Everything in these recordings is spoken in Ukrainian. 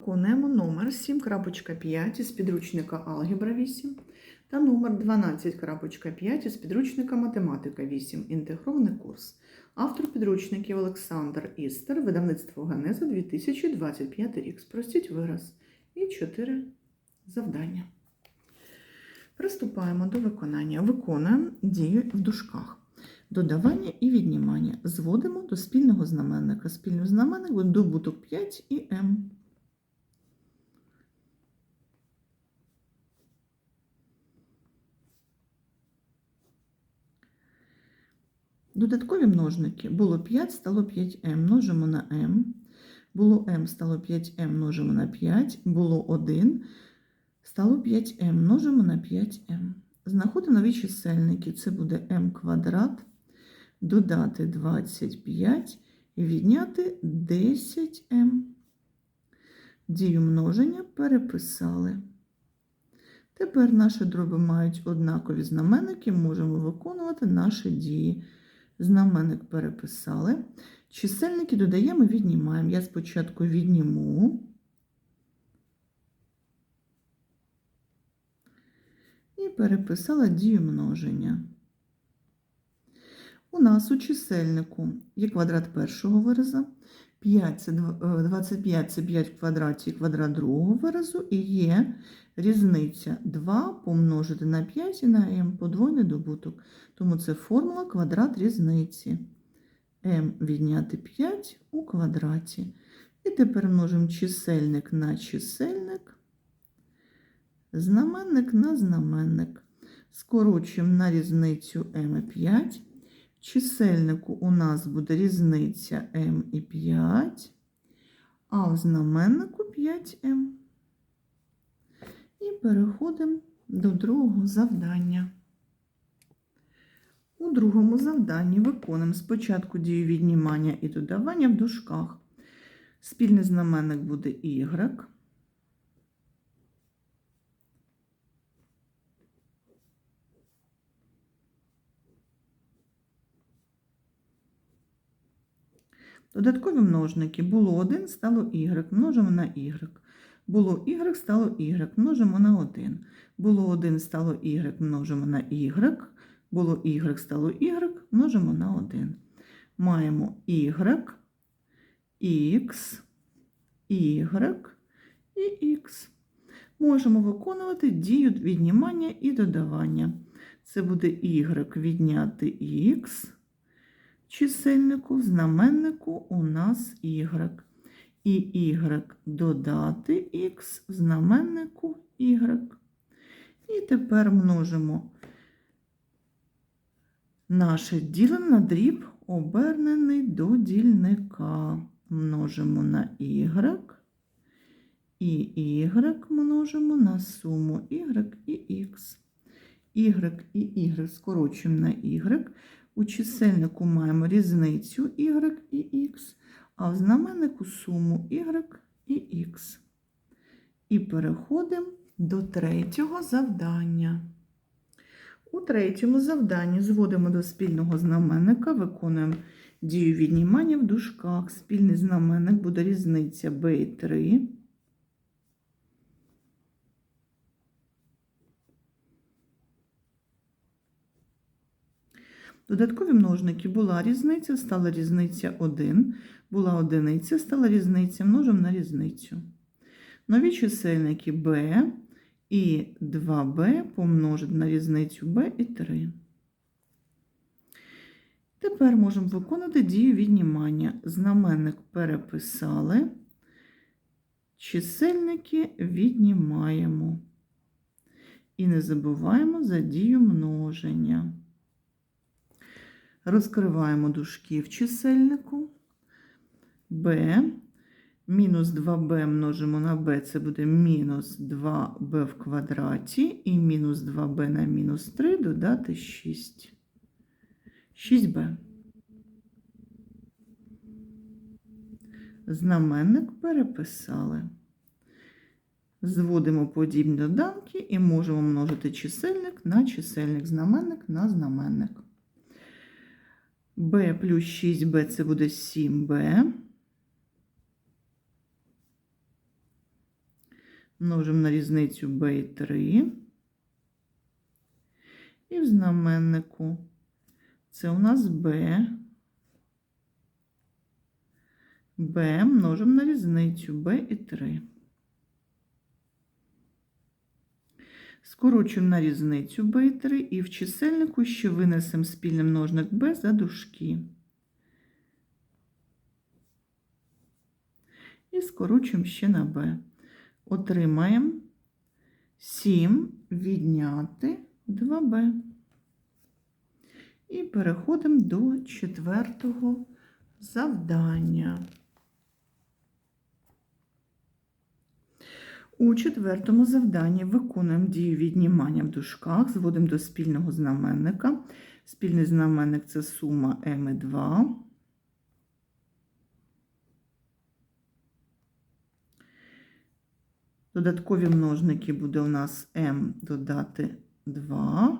Виконуємо номер 7.5 із підручника Алгебра 8 та номер 12.5 із підручника Математика 8. Інтегрований курс. Автор підручників Олександр Істер, видавництво Генеза 2025 рік. Спростіть вираз. І 4 завдання. Приступаємо до виконання. Виконуємо дію в дужках. Додавання і віднімання. Зводимо до спільного знаменника. Спільний знаменник добуток 5 і m. Додаткові множники. Було 5, стало 5m. Множимо на m. Було m, стало 5m, множимо на 5. Було 1, стало 5m, множимо на 5m. Знаходимо нові чисельники. Це буде m квадрат, додати 25 і відняти 10m. Дію множення переписали. Тепер наші дроби мають однакові знаменники, можемо виконувати наші дії. Знаменник переписали. Чисельники додаємо, віднімаємо. Я спочатку відніму. І переписала дію множення. У нас у чисельнику є квадрат першого вираза, 5 це 25 це 5 в квадраті квадрат другого виразу, і є різниця 2 помножити на 5 і на m подвойний добуток. Тому це формула квадрат різниці. m відняти 5 у квадраті. І тепер множимо чисельник на чисельник, знаменник на знаменник. Скорочуємо на різницю m і 5. Чисельнику у нас буде різниця m і 5, а в знаменнику 5m. І переходимо до другого завдання. У другому завданні виконуємо спочатку дію віднімання і додавання в дужках. Спільний знаменник буде y. Додаткові множники. Було 1, стало y, множимо на y. Було y, стало y, множимо на 1. Було 1, стало y, множимо на y. Було y, стало y, множимо на 1. Маємо y, x, y і x. Можемо виконувати дію віднімання і додавання. Це буде y відняти x чисельнику, в знаменнику у нас y. І y додати x в знаменнику y. І тепер множимо наше ділене на дріб, обернений до дільника. Множимо на y. І y множимо на суму y і x. y і y скорочуємо на y. У чисельнику маємо різницю y і x, а в знаменнику суму y і x. І переходимо до третього завдання. У третьому завданні зводимо до спільного знаменника, виконуємо дію віднімання в дужках. Спільний знаменник буде різниця B і 3. Додаткові множники була різниця, стала різниця 1, була одиниця, стала різниця, множимо на різницю. Нові чисельники b і 2b помножити на різницю b і 3. Тепер можемо виконати дію віднімання. Знаменник переписали, чисельники віднімаємо. І не забуваємо за дію множення. Розкриваємо дужки в чисельнику. b. Мінус 2b множимо на b, це буде мінус 2b в квадраті. І мінус 2b на мінус 3 додати 6. 6b. Знаменник переписали. Зводимо подібні доданки і можемо множити чисельник на чисельник, знаменник на знаменник b плюс 6b це буде 7b. множимо на різницю b і 3. І в знаменнику це у нас b. b множимо на різницю b і 3. Скорочуємо на різницю b3 і в чисельнику ще винесемо спільний множник b за дужки. І скорочуємо ще на b. Отримаємо 7 відняти 2b. І переходимо до четвертого завдання. У четвертому завданні виконуємо дію віднімання в дужках, зводимо до спільного знаменника. Спільний знаменник це сума і 2. Додаткові множники буде у нас m додати 2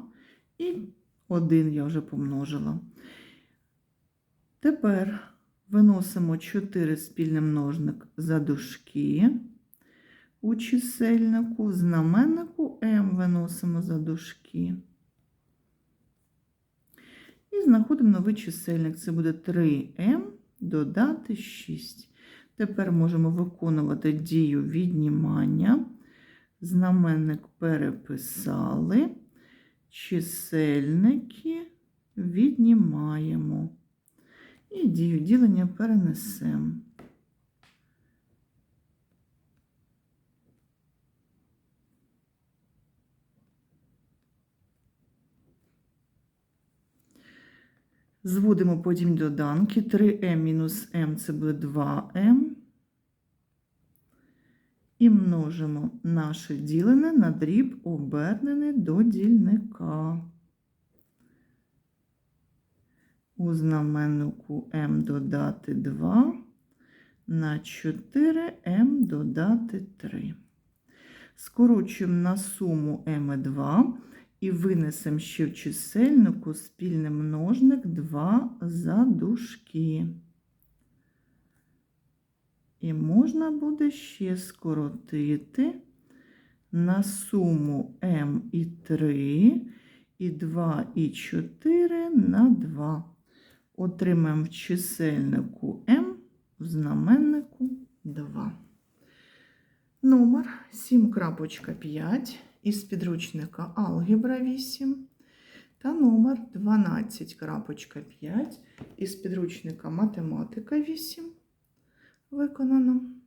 і 1 я вже помножила. Тепер виносимо 4 спільний множник за дужки у чисельнику, знаменнику m виносимо за дужки. І знаходимо новий чисельник. Це буде 3m додати 6. Тепер можемо виконувати дію віднімання. Знаменник переписали, чисельники віднімаємо. І дію ділення перенесемо. Зводимо потім доданки. 3m мінус m це буде 2m. І множимо наше ділене на дріб обернений до дільника. У знаменнику m додати 2 на 4m додати 3. Скорочуємо на суму m і 2 і винесемо ще в чисельнику спільний множник 2 за дужки. І можна буде ще скоротити на суму m і 3, і 2 і 4 на 2. Отримаємо в чисельнику m, в знаменнику 2. Номер 7.5 із підручника Алгебра 8 та номер 12.5 із підручника Математика 8 виконано.